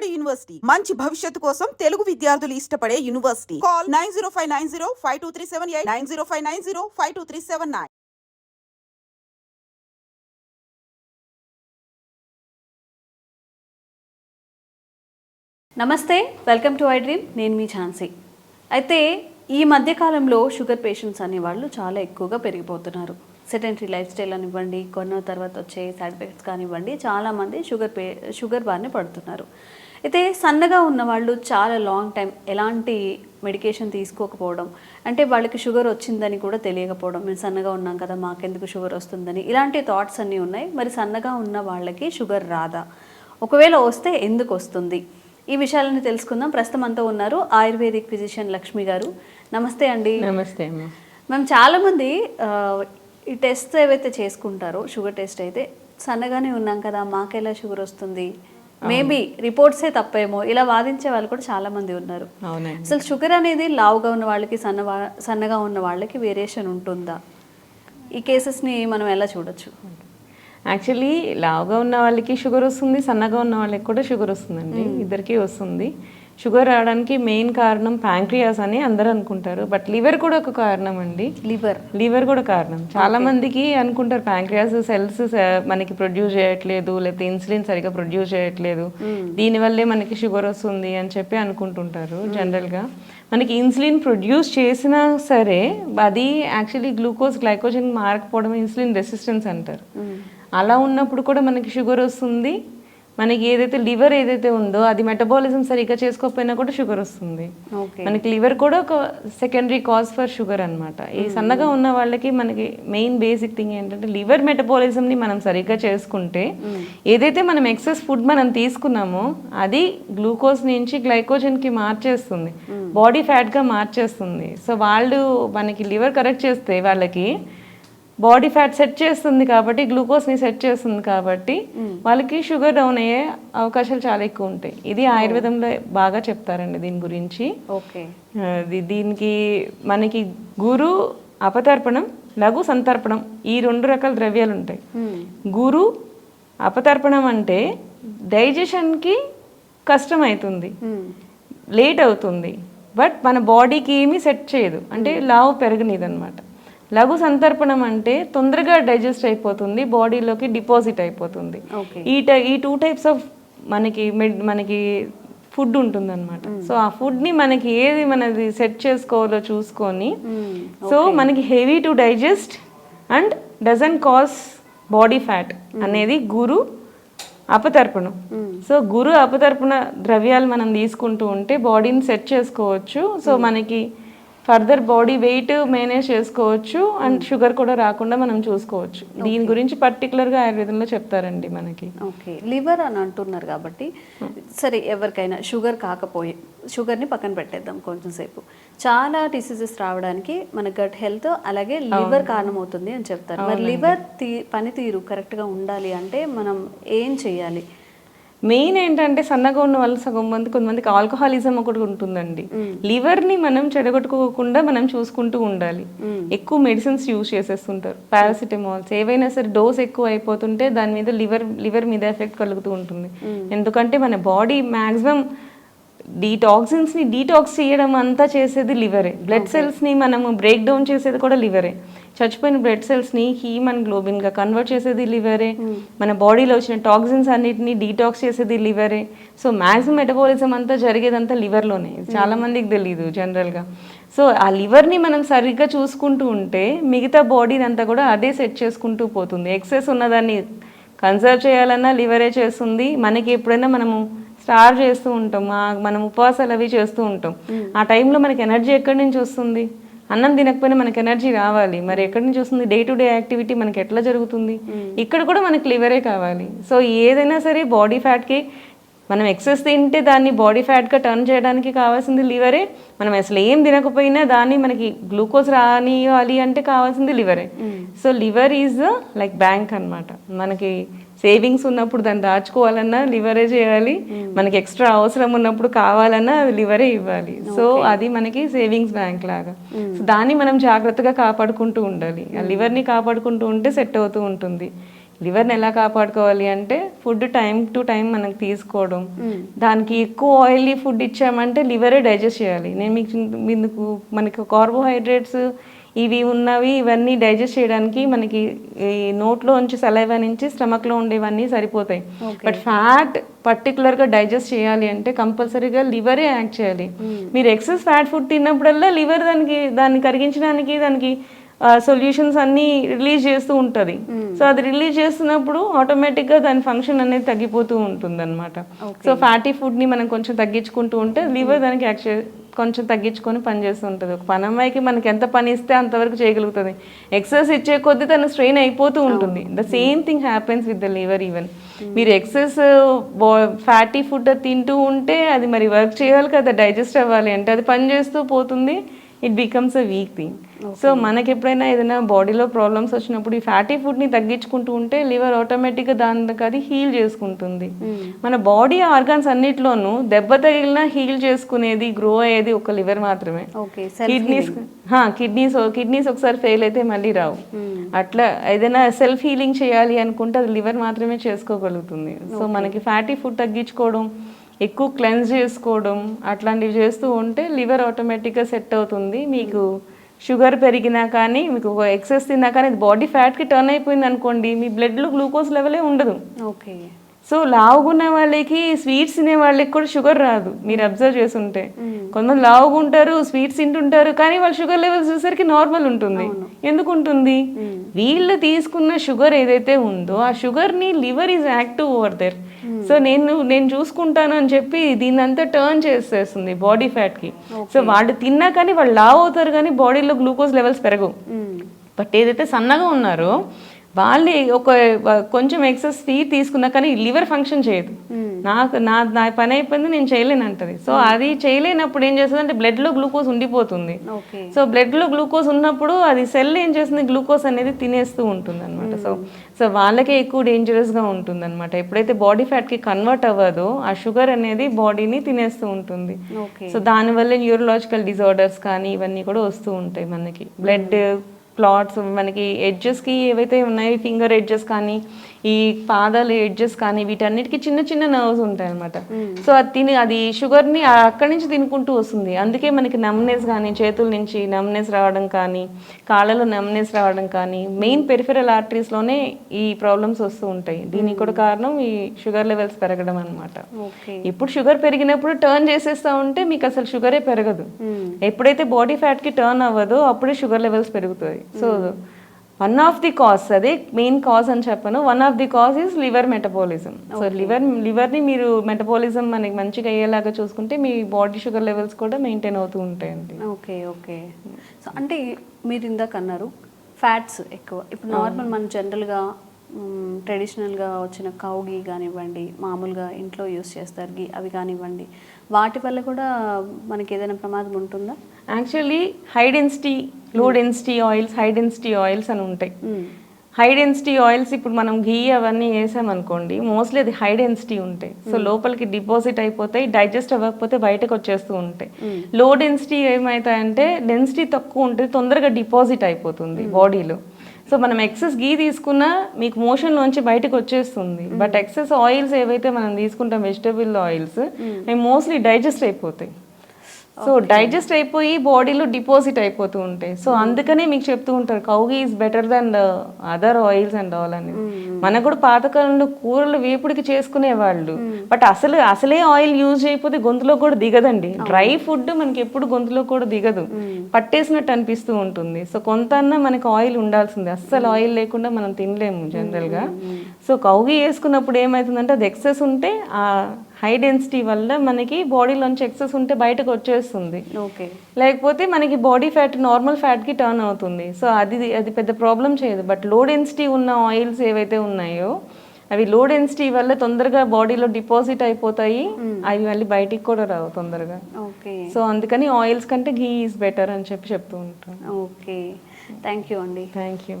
Vijayawada university. మంచి భవిష్యత్తు కోసం తెలుగు విద్యార్థులు ఇష్టపడే university. Call nine zero five nine zero five two three seven eight nine zero five nine zero five two three seven nine. నమస్తే welcome to I dream నేను మీ ఝాన్సీ. అయితే ఈ మధ్యకాలంలో షుగర్ పేషెంట్స్ అనేవాళ్ళు చాలా ఎక్కువగా పెరిగిపోతున్నారు. సెటెంటరీ లైఫ్ స్టైల్ అనివ్వండి కొన్న తర్వాత వచ్చే సైడ్ ఎఫెక్ట్స్ కానివ్వండి చాలామంది షుగర్ పే షుగర్ బారిన పడుతున్నారు. అయితే సన్నగా ఉన్న వాళ్ళు చాలా లాంగ్ టైం ఎలాంటి మెడికేషన్ తీసుకోకపోవడం అంటే వాళ్ళకి షుగర్ వచ్చిందని కూడా తెలియకపోవడం మేము సన్నగా ఉన్నాం కదా మాకెందుకు షుగర్ వస్తుందని ఇలాంటి థాట్స్ అన్నీ ఉన్నాయి. మరి సన్నగా ఉన్న వాళ్ళకి షుగర్ రాదా? ఒకవేళ వస్తే ఎందుకు వస్తుంది? ఈ విషయాలను తెలుసుకుందాం. ప్రస్తుతం అంతా ఉన్నారు ఆయుర్వేదిక్ ఫిజిషియన్ లక్ష్మి గారు. నమస్తే అండి. నమస్తే మేము చాలామంది ఈ టెస్ట్ ఏవైతే చేసుకుంటారో షుగర్ టెస్ట్ అయితే సన్నగానే ఉన్నాం కదా మాకెలా షుగర్ వస్తుంది? మేబీ రిపోర్ట్సే తప్పేమో. ఇలా వాదించే వాళ్ళు కూడా చాలా మంది ఉన్నారు అసలు షుగర్ అనేది లావుగా ఉన్న వాళ్ళకి సన్న సన్నగా ఉన్న వాళ్ళకి వేరియేషన్ ఉంటుందా? ఈ కేసెస్ని మనం ఎలా చూడొచ్చు? యాక్చువల్లీ లావుగా ఉన్న వాళ్ళకి షుగర్ వస్తుంది సన్నగా ఉన్న వాళ్ళకి కూడా షుగర్ వస్తుందండి. ఇద్దరికీ వస్తుంది. షుగర్ రావడానికి మెయిన్ కారణం ప్యాంక్రియాస్ అని అందరూ అనుకుంటారు. బట్ లివర్ కూడా ఒక కారణం అండి. లివర్. లివర్ కూడా కారణం. చాలా మందికి అనుకుంటారు ప్యాంక్రియాస్ సెల్స్ మనకి ప్రొడ్యూస్ చేయట్లేదు లేకపోతే ఇన్సులిన్ సరిగా ప్రొడ్యూస్ చేయట్లేదు. దీనివల్లే మనకి షుగర్ వస్తుంది అని చెప్పి అనుకుంటుంటారు జనరల్గా. మనకి ఇన్సులిన్ ప్రొడ్యూస్ చేసినా సరే అది యాక్చువల్లీ గ్లూకోజ్ గ్లైకోజన్ మారకపోవడం ఇన్సులిన్ రెసిస్టెన్స్ అంటారు. అలా ఉన్నప్పుడు కూడా మనకి షుగర్ వస్తుంది. మనకి ఏదైతే లివర్ ఏదైతే ఉందో అది మెటబాలిజం సరిగ్గా చేసుకోకపోయినా కూడా షుగర్ వస్తుంది. మనకి లివర్ కూడా ఒక సెకండరీ కాజ్ ఫర్ షుగర్ అన్నమాట. ఈ సన్నగా ఉన్న వాళ్ళకి మనకి మెయిన్ బేసిక్ థింగ్ ఏంటంటే లివర్ మెటబాలిజంని మనం సరిగ్గా చేసుకుంటే ఏదైతే మనం ఎక్సెస్ ఫుడ్ మనం తీసుకున్నామో అది గ్లూకోజ్ నుంచి గ్లైకోజన్కి మార్చేస్తుంది. బాడీ ఫ్యాట్గా మార్చేస్తుంది. సో వాళ్ళు మనకి లివర్ కరెక్ట్ చేస్తే వాళ్ళకి బాడీ ఫ్యాట్ సెట్ చేస్తుంది కాబట్టి గ్లూకోజ్ని సెట్ చేస్తుంది కాబట్టి వాళ్ళకి షుగర్ డౌన్ అయ్యే అవకాశాలు చాలా ఎక్కువ ఉంటాయి. ఇది ఆయుర్వేదంలో బాగా చెప్తారండి దీని గురించి. ఓకే. దీనికి మనకి గురు అపతర్పణం లఘు సంతర్పణం ఈ రెండు రకాల ద్రవ్యాలు ఉంటాయి. గురు అపతర్పణం అంటే డైజెషన్కి కష్టం అవుతుంది. లేట్ అవుతుంది. బట్ మన బాడీకి ఏమీ సెట్ చేయదు. అంటే లావు పెరగనిది అనమాట లఘు సంతర్పణం అంటే తొందరగా డైజెస్ట్ అయిపోతుంది బాడీలోకి డిపాజిట్ అయిపోతుంది. ఈ టై ఈ టూ టైప్స్ ఆఫ్ మనకి మెడ్ మనకి ఫుడ్ ఉంటుందన్నమాట. సో ఆ ఫుడ్ని మనకి ఏది మనది సెట్ చేసుకోవాలో చూసుకొని సో మనకి heavy to digest and doesn't cause body fat అనేది గురు అపతర్పణం. సో గురు అపతర్పణ ద్రవ్యాలు మనం తీసుకుంటూ ఉంటే బాడీని సెట్ చేసుకోవచ్చు. సో మనకి ఫర్దర్ బాడీ వెయిట్ మేనేజ్ చేసుకోవచ్చు అండ్ షుగర్ కూడా రాకుండా మనం చూసుకోవచ్చు. దీని గురించి పర్టికులర్గా ఆయుర్వేదంలో చెప్తారండి మనకి. ఓకే లివర్ అని అంటున్నారు కాబట్టి సరే ఎవరికైనా షుగర్ కాకపోయే షుగర్ని పక్కన పెట్టేద్దాం కొంచెం సేపు. చాలా డిసీజెస్ రావడానికి మన గట్ హెల్త్ అలాగే లివర్ కారణమవుతుంది అని చెప్తారు. మరి లివర్ తీ పనితీరు కరెక్ట్గా ఉండాలి అంటే మనం ఏం చేయాలి? మెయిన్ ఏంటంటే సన్నగా ఉన్న వాళ్ళు సగం మంది కొంతమందికి ఆల్కహాలిజం ఒకటి ఉంటుందండి. లివర్ని మనం చెడగొట్టుకోకుండా మనం చూసుకుంటూ ఉండాలి. ఎక్కువ మెడిసిన్స్ యూజ్ చేసేస్తుంటారు. పారాసిటమాల్స్ ఏవైనా సరే డోస్ ఎక్కువ అయిపోతుంటే దాని మీద లివర్ లివర్ మీద ఎఫెక్ట్ కలుగుతూ ఉంటుంది. ఎందుకంటే మన బాడీ మాక్సిమం డీటాక్సిన్స్ని డీటాక్స్ చేయడం అంతా చేసేది లివరే బ్లడ్ సెల్స్ని మనము బ్రేక్ డౌన్ చేసేది కూడా లివరే చచ్చిపోయిన బ్లడ్ సెల్స్ని హీమ్ అండ్ గ్లోబిన్గా కన్వర్ట్ చేసేది లివరే. మన బాడీలో వచ్చిన టాక్సిన్స్ అన్నిటిని డీటాక్స్ చేసేది లివరే. సో మ్యాక్సిమం మెటబాలిజం అంతా జరిగేదంతా లివర్లోనే. ఇది చాలా మందికి తెలియదు జనరల్గా. సో ఆ లివర్ని మనం సరిగ్గా చూసుకుంటూ ఉంటే మిగతా బాడీని అంతా కూడా అదే సెట్ చేసుకుంటూ పోతుంది. ఎక్సెస్ ఉన్నదాన్ని కన్సర్వ్ చేయాలన్నా లివరే చేస్తుంది. మనకి ఎప్పుడైనా మనము స్టార్ చేస్తూ ఉంటాం. మనం ఉపవాసాలు అవి చేస్తూ ఉంటాం. ఆ టైంలో మనకి ఎనర్జీ ఎక్కడి నుంచి వస్తుంది? అన్నం తినకపోయినా మనకి ఎనర్జీ రావాలి. మరి ఎక్కడి నుంచి వస్తుంది? డే టు డే యాక్టివిటీ మనకి ఎట్లా జరుగుతుంది? ఇక్కడ కూడా మనకి లివరే కావాలి. సో ఏదైనా సరే బాడీ ఫ్యాట్కి మనం ఎక్సెస్ తింటే దాన్ని బాడీ ఫ్యాట్గా టర్న్ చేయడానికి కావాల్సింది లివరే. మనం అసలు ఏం తినకపోయినా దాన్ని మనకి గ్లూకోజ్ రానివ్వాలి అంటే కావాల్సింది లివరే. So liver is like bank అన్నమాట. మనకి సేవింగ్స్ ఉన్నప్పుడు దాన్ని దాచుకోవాలన్నా లివరే చేయాలి. మనకి ఎక్స్ట్రా అవసరం ఉన్నప్పుడు కావాలన్నా అది లివరే ఇవ్వాలి. సో అది మనకి సేవింగ్స్ బ్యాంక్ లాగా. సో దాన్ని మనం జాగ్రత్తగా కాపాడుకుంటూ ఉండాలి. ఆ లివర్ని కాపాడుకుంటూ ఉంటే సెట్ అవుతూ ఉంటుంది. లివర్ని ఎలా కాపాడుకోవాలి అంటే ఫుడ్ టైం టు టైం మనకు తీసుకోవడం. దానికి ఎక్కువ ఆయిలీ ఫుడ్ ఇచ్చామంటే లివరే డైజెస్ట్ చేయాలి. నేను మీకు మీకు మనకి కార్బోహైడ్రేట్స్ ఇవి ఉన్నవి ఇవన్నీ డైజెస్ట్ చేయడానికి మనకి ఈ నోట్లో నుంచి సలైవా నుంచి స్టమక్లో ఉండేవన్నీ సరిపోతాయి. బట్ ఫ్యాట్ పర్టికులర్గా డైజెస్ట్ చేయాలి అంటే కంపల్సరీగా లివరే యాక్ట్ చేయాలి. మీరు ఎక్సెస్ ఫ్యాట్ ఫుడ్ తిన్నప్పుడల్లా లివర్ దానికి దాన్ని కరిగించడానికి దానికి సొల్యూషన్స్ అన్నీ రిలీజ్ చేస్తూ ఉంటుంది. సో అది రిలీజ్ చేస్తున్నప్పుడు ఆటోమేటిక్గా దాని ఫంక్షన్ అనేది తగ్గిపోతూ ఉంటుంది అనమాట సో ఫ్యాటీ ఫుడ్ని మనం కొంచెం తగ్గించుకుంటూ ఉంటే లివర్ దానికి యాక్చువల్ కొంచెం తగ్గించుకొని పని చేస్తూ ఉంటుంది. ఒక పని అమ్మాయికి మనకి ఎంత పని ఇస్తే అంతవరకు చేయగలుగుతుంది. ఎక్సెస్ ఇచ్చే కొద్దీ తను స్ట్రెయిన్ అయిపోతూ ఉంటుంది. The same thing happens with the liver even మీరు ఎక్సెస్ ఫ్యాటీ ఫుడ్ తింటూ ఉంటే అది మరి వర్క్ చేయాలి కదా డైజెస్ట్ అవ్వాలి అంటే అది పని చేస్తూ పోతుంది. It becomes a weak thing so మనకి ఎప్పుడైనా ఏదైనా బాడీలో ప్రాబ్లమ్స్ వచ్చినప్పుడు ఈ ఫ్యాటీ ఫుడ్ని తగ్గించుకుంటూ ఉంటే లివర్ ఆటోమేటిక్గా దానికి అది హీల్ చేసుకుంటుంది. మన బాడీ ఆర్గాన్స్ అన్నిట్లోనూ దెబ్బ తగిలినా హీల్ చేసుకునేది గ్రో అయ్యేది ఒక లివర్ మాత్రమే. కిడ్నీస్ కిడ్నీస్ కిడ్నీస్ ఒకసారి ఫెయిల్ అయితే మళ్ళీ రావు. అట్లా ఏదైనా సెల్ఫ్ హీలింగ్ చేయాలి అనుకుంటే అది లివర్ మాత్రమే చేసుకోగలుగుతుంది. సో మనకి ఫ్యాటీ ఫుడ్ తగ్గించుకోవడం ఎక్కువ క్లెన్స్ చేసుకోవడం అట్లాంటివి చేస్తూ ఉంటే లివర్ ఆటోమేటిక్గా సెట్ అవుతుంది. మీకు షుగర్ పెరిగినా కానీ మీకు ఎక్సెస్ తిన్నా కానీ బాడీ ఫ్యాట్కి టర్న్ అయిపోయింది అనుకోండి మీ బ్లడ్లో గ్లూకోజ్ లెవెలే ఉండదు. ఓకే. సో లావుగున్న వాళ్ళకి స్వీట్స్ తినే వాళ్ళకి కూడా షుగర్ రాదు. మీరు అబ్జర్వ్ చేస్తుంటే. కొంతమంది లావుగా ఉంటారు స్వీట్స్ తింటుంటారు కానీ వాళ్ళ షుగర్ లెవెల్స్ చూసరికి నార్మల్ ఉంటుంది. ఎందుకు ఉంటుంది? వీళ్ళు తీసుకున్న షుగర్ ఏదైతే ఉందో ఆ షుగర్ని liver is active over there. So నేను నేను చూసుకుంటాను అని చెప్పి దీన్ని అంతా టర్న్ చేసేస్తుంది బాడీ ఫ్యాట్కి సో వాళ్ళు తిన్నా కానీ వాళ్ళు లావ్ అవుతారు కానీ బాడీలో గ్లూకోజ్ లెవెల్స్ పెరగవు. బట్ ఏదైతే సన్నగా ఉన్నారో వాళ్ళు ఒక కొంచెం ఎక్సెస్ స్వీట్ తీసుకున్నా కానీ లివర్ ఫంక్షన్ చేయదు. నాకు నా నా పని అయిపోయింది నేను చేయలేను అంటది. సో అది చేయలేనప్పుడు ఏం చేస్తుంది అంటే బ్లడ్లో గ్లూకోజ్ ఉండిపోతుంది. సో బ్లడ్లో గ్లూకోజ్ ఉన్నప్పుడు అది సెల్ ఏం చేస్తుంది? గ్లూకోజ్ అనేది తినేస్తూ ఉంటుంది అనమాట సో సో వాళ్ళకే ఎక్కువ డేంజరస్గా ఉంటుంది అనమాట ఎప్పుడైతే బాడీ ఫ్యాట్కి కన్వర్ట్ అవ్వదో ఆ షుగర్ అనేది బాడీని తినేస్తూ ఉంటుంది. సో దానివల్ల న్యూరలాజికల్ డిజార్డర్స్ కానీ ఇవన్నీ కూడా వస్తూ ఉంటాయి మనకి. బ్లడ్ క్లాట్స్ మనకి ఎడ్జెస్కి ఏవైతే ఉన్నాయో ఫింగర్ ఎడ్జెస్ కానీ ఈ పాదాల ఎడ్జెస్ కానీ వీటన్నిటికీ చిన్న చిన్న నర్వ్స్ ఉంటాయి అనమాట సో అది తిని అది షుగర్ని అక్కడి నుంచి తినుకుంటూ వస్తుంది. అందుకే మనకి నమ్నెస్ కానీ చేతుల నుంచి నమ్నెస్ రావడం కానీ కాళ్ళలో నమ్నెస్ రావడం కానీ మెయిన్ పెరిఫెరల్ ఆర్టరీస్లోనే ఈ ప్రాబ్లమ్స్ వస్తూ ఉంటాయి. దీనికి కూడా కారణం ఈ షుగర్ లెవెల్స్ పెరగడం అనమాట ఇప్పుడు షుగర్ పెరిగినప్పుడు టర్న్ చేసేస్తా ఉంటే మీకు అసలు షుగరే పెరగదు. ఎప్పుడైతే బాడీ ఫ్యాట్కి టర్న్ అవ్వదో అప్పుడే షుగర్ లెవెల్స్ పెరుగుతాయి so one of the cause అదే మెయిన్ కాజ్ అని చెప్పను. One of the cause is liver metabolism so liver లివర్ని మీరు మెటబాలిజం మనకి మంచిగా అయ్యేలాగా చూసుకుంటే మీ బాడీ షుగర్ లెవెల్స్ కూడా మెయింటైన్ అవుతూ ఉంటాయండి. ఓకే ఓకే సో అంటే మీరు ఇందాక అన్నారు ఫ్యాట్స్ ఎక్కువ. ఇప్పుడు నార్మల్ మన జనరల్గా ట్రెడిషనల్గా వచ్చిన కౌ గీ కానివ్వండి మామూలుగా ఇంట్లో యూస్ చేస్తారు గీ అవి కానివ్వండి. వాటి వల్ల కూడా మనకి ఏదైనా ప్రమాదం ఉంటుందా? Actually high density low density oils high density oils అని ఉంటాయి. హై డెన్సిటీ ఆయిల్స్ ఇప్పుడు మనం ఘీ అవన్నీ వేసామనుకోండి మోస్ట్లీ అది హై డెన్సిటీ ఉంటాయి. సో లోపలికి డిపాజిట్ అయిపోతాయి డైజెస్ట్ అవ్వకపోతే బయటకు వచ్చేస్తూ ఉంటాయి. లో డెన్సిటీ ఏమవుతాయంటే డెన్సిటీ తక్కువ ఉంటుంది తొందరగా డిపాజిట్ అయిపోతుంది బాడీలో సో మనం ఎక్సెస్ గీ తీసుకున్నా మీకు మోషన్ లోంచి బయటకు వచ్చేస్తుంది. బట్ ఎక్సెస్ ఆయిల్స్ ఏవైతే మనం తీసుకుంటాం వెజిటబుల్ ఆయిల్స్ అవి మోస్ట్లీ డైజెస్ట్ అయిపోతాయి. సో డైజెస్ట్ అయిపోయి బాడీలో డిపాజిట్ అయిపోతూ ఉంటాయి. సో అందుకనే మీకు చెప్తూ ఉంటారు cow ghee is better then other oils and all అని. మనకు కూడా పాతకాలంలో కూరలు వేపుడికి చేసుకునే వాళ్ళు బట్ అసలు అసలే ఆయిల్ యూజ్ చేయకపోతే గొంతులో కూడా దిగదండి. డ్రై ఫుడ్ మనకి ఎప్పుడు గొంతులో కూడా దిగదు. పట్టేసినట్టు అనిపిస్తూ ఉంటుంది. సో కొంత అన్నా మనకి ఆయిల్ ఉండాల్సిందే. అస్సలు ఆయిల్ లేకుండా మనం తినలేము జనరల్గా. సో కౌగి వేసుకున్నప్పుడు ఏమవుతుందంటే అది ఎక్సెస్ ఉంటే ఆ హై డెన్సిటీ వల్ల మనకి బాడీలోంచి ఎక్సెస్ ఉంటే బయటకు వచ్చేస్తుంది. ఓకే లేకపోతే మనకి బాడీ ఫ్యాట్ నార్మల్ ఫ్యాట్కి టర్న్ అవుతుంది. సో అది అది పెద్ద ప్రాబ్లం చేయదు. బట్లో డెన్సిటీ ఉన్న ఆయిల్స్ ఏవైతే ఉన్నాయో అవి లో డెన్సిటీ వల్ల తొందరగా బాడీలో డిపాజిట్ అయిపోతాయి. అవి మళ్ళీ బయటికి కూడా రావు తొందరగా. ఓకే సో అందుకని ఆయిల్స్ కంటే ఘీ ఈజ్ బెటర్ అని చెప్పి చెప్తూ ఉంటాను. ఓకే థ్యాంక్ యూ అండి. Thank you